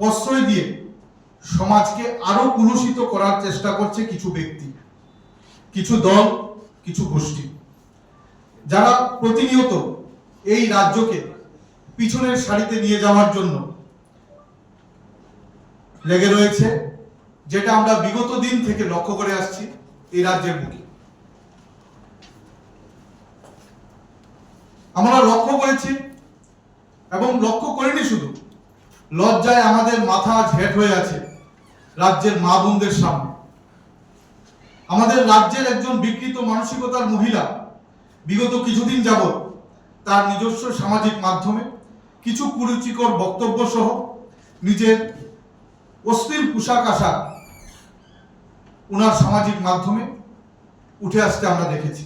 প্রশ্রয় দিয়ে সমাজকে আরও কুলুষিত করার চেষ্টা করছে কিছু ব্যক্তি, কিছু দল, কিছু গোষ্ঠী। যারা প্রতিনিয়ত এই রাজ্যকে পিছনের সারিতে নিয়ে যাওয়ার জন্য লেগে রয়েছে, যেটা আমরা বিগত দিন থেকে লক্ষ্য করে আসছি এই রাজ্যের বুকে। আমরা লক্ষ্য করেছি এবং লক্ষ্য করিনি শুধু লজ্জায় আমাদের মাথা হেট হয়ে আছে রাজ্যের মা বোনদের সামনে। আমাদের রাজ্যের একজন বিকৃত মানসিকতার মহিলা বিগত কিছুদিন যাবৎ তার নিজস্ব সামাজিক মাধ্যমে কিছু কুরুচিকর বক্তব্য সহ নিজের অস্থির পোশাক আশাক ওনার সামাজিক মাধ্যমে উঠে আসতে আমরা দেখেছি।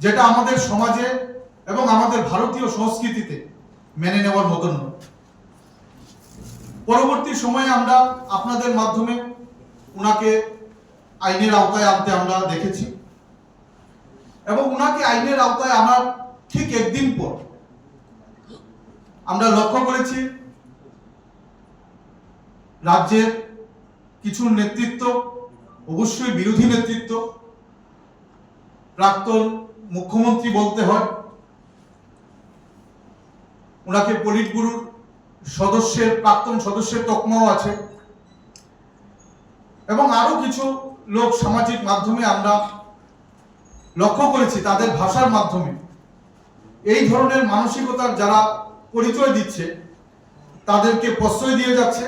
যেটা আমাদের সমাজে এবং আমাদের ভারতীয় সংস্কৃতিতে মেনে নেওয়ার মতন নয়। পরবর্তী সময়ে আমরা আপনাদের মাধ্যমে ওনাকে আইনের আওতায় আনতে আমরা দেখেছি। এবং ওনাকে আইনের আওতায় আনার ঠিক একদিন পর আমরা লক্ষ্য করেছি, রাজ্যের কিছু নেতৃত্ব, অবশ্যই বিরোধী নেতৃত্ব, প্রাক্তন মুখ্যমন্ত্রী বলতে হয় ওনাকে পলিট ব্যুরোর সদস্যের, প্রাক্তন সদস্যের তকমাও আছে। এবং আরও কিছু লোক সামাজিক মাধ্যমে আমরা লক্ষ্য করেছি, তাদের ভাষার মাধ্যমে। এই ধরনের মানসিকতার যারা পরিচয় দিচ্ছে, তাদেরকে প্রশ্রয় দিয়ে যাচ্ছে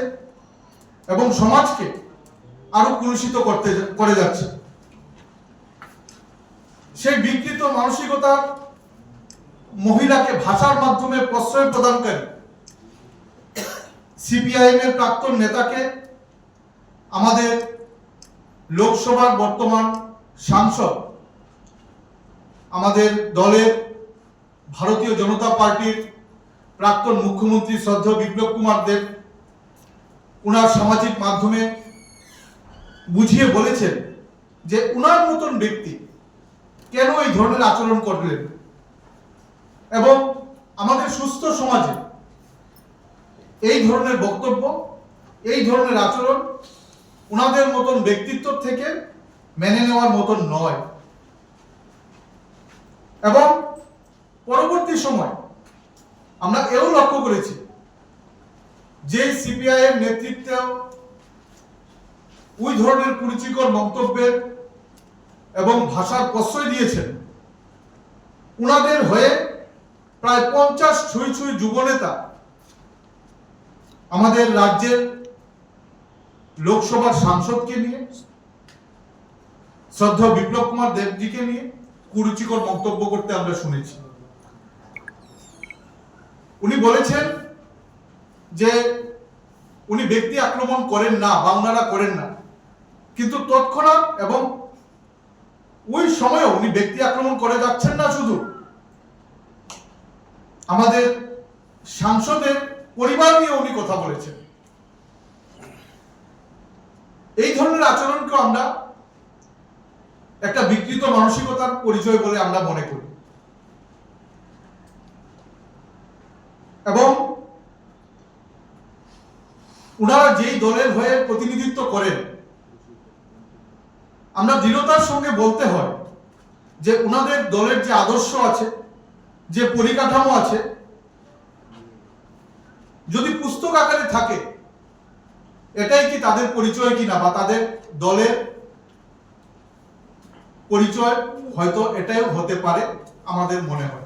এবং সমাজকে আরও কুলুষিত করতে করে যাচ্ছে। সেই বিকৃত মানসিকতার মহিলাকে ভাষার মাধ্যমে প্রশ্রয় প্রদানকারী সিপিআইএম এর প্রাক্তন নেতাকে আমাদের লোকসভার বর্তমান সাংসদ, আমাদের দলের ভারতীয় জনতা পার্টির প্রাক্তন মুখ্যমন্ত্রী শ্রদ্ধেয় বিপ্লব কুমার দেব উনার সামাজিক মাধ্যমে বুঝিয়ে বলেছেন যে উনার মতন ব্যক্তি কেন এই ধরনের আচরণ করলেন এবং আমাদের সুস্থ সমাজে এই ধরনের বক্তব্য, এই ধরনের আচরণ ওনাদের মতন ব্যক্তিত্ব থেকে মেনে নেওয়ার মতন নয়। এবং পরবর্তী সময় আমরা এও লক্ষ্য করেছি যে সিপিআইএম নেতৃত্ব ওই ধরনের কুরুচিকর মন্তব্যের এবং ভাষার প্রশ্রয় দিয়েছেন উনাদের হয়ে প্রায় পঞ্চাশ ছুঁই ছুঁই যুবনেতা আমাদের রাজ্যের লোকসভার সাংসদকে নিয়ে, শ্রদ্ধা বিপ্লব কুমার দেবজিকে নিয়ে কুরুচিকর মন্তব্য করতে আমরা শুনেছি। উনি বলেছেন যে উনি ব্যক্তি আক্রমণ করেন না বা ওনারা করেন না। কিন্তু তৎক্ষণাৎ এবং ওই সময়ও উনি ব্যক্তি আক্রমণ করে যাচ্ছেন না শুধু। আমাদের সাংসদের পরিবার নিয়ে উনি কথা বলেছেন। এই ধরনের আচরণকে আমরা একটা বিকৃত মানসিকতার পরিচয় বলে আমরা মনে করি। এবং ওনারা যেই দলের হয়ে প্রতিনিধিত্ব করেন, আমরা দৃঢ়তার সঙ্গে বলতে হয় যে ওনাদের দলের যে আদর্শ আছে, যে পরিকাঠামো আছে যদি পুস্তক আকারে থাকে, এটাই কি তাদের পরিচয় কিনা বা তাদের দলের পরিচয়? হয়তো এটাই হতে পারে, আমাদের মনে হয়।